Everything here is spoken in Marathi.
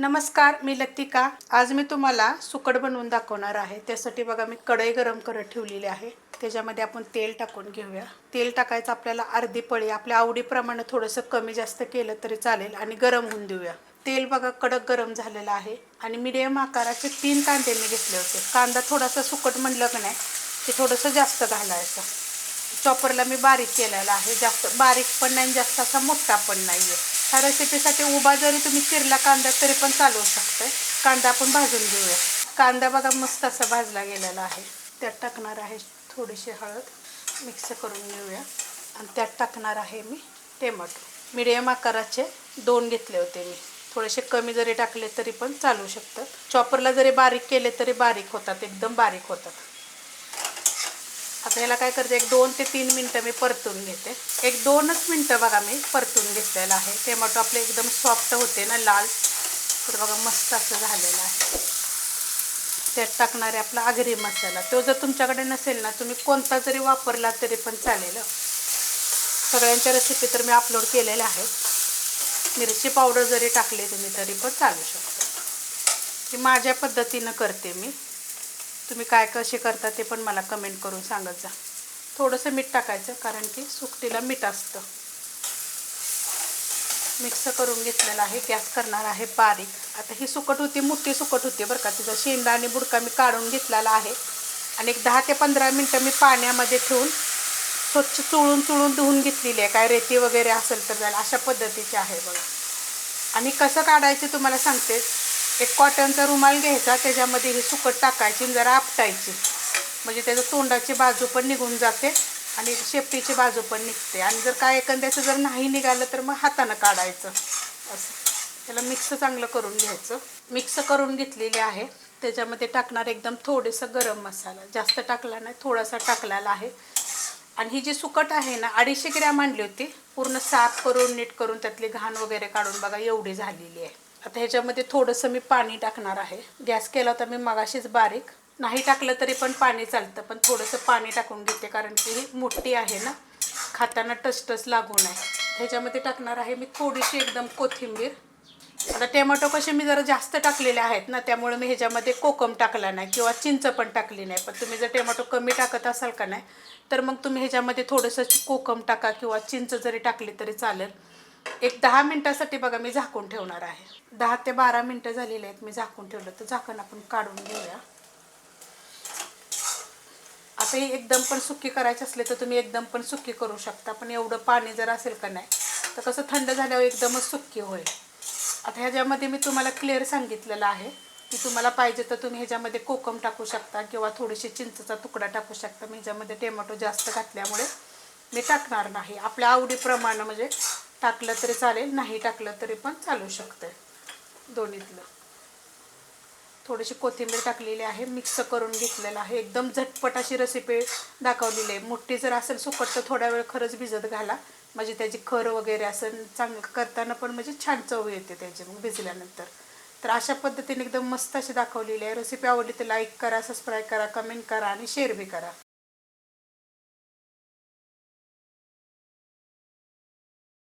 नमस्कार मी लतिका. आज मी तुम्हाला सुकट बनवून दाखवणार आहे. त्यासाठी बघा मी कढई गरम करत ठेवलेली आहे. त्याच्यामध्ये आपण तेल टाकून घेऊया. तेल टाकायचं आपल्याला अर्धी पळी आपल्या आवडीप्रमाणे थोडंसं कमी जास्त केलं तरी चालेल आणि गरम होऊन देऊया. तेल बघा कडक गरम झालेलं आहे. आणि मिडियम आकाराचे तीन कांदे मी घेतले होते. कांदा थोडासा सुकट म्हणलं की नाही ते थोडंसं जास्त घालायचं. चॉपरला मी बारीक केलेला आहे. जास्त बारीक पण नाही आणि जास्त असा मोठा पण नाही आहे ह्या रेसिपीसाठी उभा जरी तुम्ही चिरला कांदा तरी पण चालवू शकतो कांदा आपण भाजून घेऊया. कांदा बघा मस्त असा भाजला गेलेला आहे. त्यात टाकणार आहे थोडीशी हळद. मिक्स करून घेऊया. आणि त्यात टाकणार आहे मी टोमॅटो. मिडियम आकाराचे दोन घेतले होते मी. थोडेसे कमी जरी टाकले तरी पण चालू शकतं चॉपरला जरी बारीक केले तरी बारीक होतात. एकदम बारीक होतात. आता याला काय करते एक दोन ते तीन मिनटं मी परतून घेते. एक दोनच मिनटं बघा मी परतून घेतलेलं आहे. टोमॅटो आपले एकदम सॉफ्ट होते ना लाल. तर बघा मस्त असं झालेलं आहे. त्यात टाकणारे आपला आगरी मसाला. तो जर तुमच्याकडे नसेल ना तुम्ही कोणता जरी वापरला तरी पण चालेल. सगळ्यांच्या रेसिपी तर मी अपलोड केलेल्या आहेत. मिरची पावडर जरी टाकली तुम्ही तरी पण चालू शकतो. ही माझ्या पद्धतीनं करते मी. तुम्ही काय कसे करता ते पण मला कमेंट करून सांगत जा. थोडंसं मीठ टाकायचं कारण की सुकटीला मीठ असतं. मिक्स करून घेतलेलं आहे गॅस करणार आहे बारीक. आता ही सुकट होती मोठी सुकट होती बरं का. तिचा शेंडा आणि बुडका मी काढून घेतलेला आहे. आणि एक दहा ते पंधरा मिनटं मी पाण्यामध्ये ठेवून स्वच्छ चुळून चुळून धुवून घेतलेली आहे. काय रेती वगैरे असेल तर जाईल अशा पद्धतीची आहे बघा. आणि कसं काढायचं तुम्हाला सांगते. एक कॉटनचा रुमाल घ्यायचा त्याच्यामध्ये ही सुकट टाकायची आणि जरा आपटायची. म्हणजे त्याचं तोंडाची बाजू पण निघून जाते आणि शेपटीची बाजू पण निघते. आणि जर काय एखाद्याचं जर नाही निघालं तर मग हातानं काढायचं. असं. त्याला मिक्स चांगलं करून घ्यायचं. मिक्स करून घेतलेली आहे. त्याच्यामध्ये टाकणार एकदम थोडंसं गरम मसाला. जास्त टाकला नाही थोडासा टाकलेला आहे. आणि ही जी सुकट आहे ना अडीचशे ग्रॅम आणली होती. पूर्ण साफ करून नीट करून त्यातली घाण वगैरे काढून बघा एवढी झालेली आहे. आता ह्याच्यामध्ये थोडंसं मी पाणी टाकणार आहे. गॅस केला होता मी मगाशीच बारीक. नाही टाकलं तरी पण पाणी चालतं पण थोडंसं पाणी टाकून घेते कारण की ही मोठी आहे ना. खाताना टचटच लागू नये ह्याच्यामध्ये टाकणार आहे मी थोडीशी एकदम कोथिंबीर. आता टेमॅटो कसे मी जरा जास्त टाकलेले आहेत ना त्यामुळे मी ह्याच्यामध्ये कोकम टाकला नाही किंवा चिंच पण टाकली नाही. पण तुम्ही जर टेमॅटो कमी टाकत असाल का नाही तर मग तुम्ही ह्याच्यामध्ये थोडंसं कोकम टाका किंवा चिंच जरी टाकली तरी चालेल. एक दहा मिनटासाठी बघा मी झाकून ठेवणार आहे. दहा ते बारा मिनटं झालेली आहेत मी झाकून ठेवलं. तर झाकण आपण काढून घेऊया. आता हे एकदम पण सुकी करायची असले तर तुम्ही एकदम पण सुकी करू शकता पण एवढं पाणी जर असेल का नाही तर कसं थंड झाल्यावर एकदमच सुकी होईल. आता ह्याच्यामध्ये मी तुम्हाला क्लिअर सांगितलेलं आहे की तुम्हाला पाहिजे तर तुम्ही ह्याच्यामध्ये कोकम टाकू शकता किंवा थोडीशी चिंचचा तुकडा टाकू शकता. मी ह्याच्यामध्ये टोमॅटो जास्त घातल्यामुळे मी टाकणार नाही. आपल्या आवडीप्रमाणे म्हणजे टाकलं तरी चालेल नाही टाकलं तरी पण चालू शकतं दोन्हीतलं. थोडीशी कोथिंबीर टाकलेली आहे मिक्स करून घेतलेलं आहे. एकदम झटपट अशी रेसिपी दाखवलेली आहे. मोठी जर असेल सुकट तर थोडा वेळ खरंच भिजत घाला. म्हणजे त्याची खर वगैरे असं चांगलं करताना पण म्हणजे छान चव येते त्याची मग भिजल्यानंतर. तर अशा पद्धतीने एकदम मस्त अशी दाखवलेली आहे. रेसिपी आवडली तर लाईक करा सबस्क्राईब करा कमेंट करा आणि शेअर बी करा.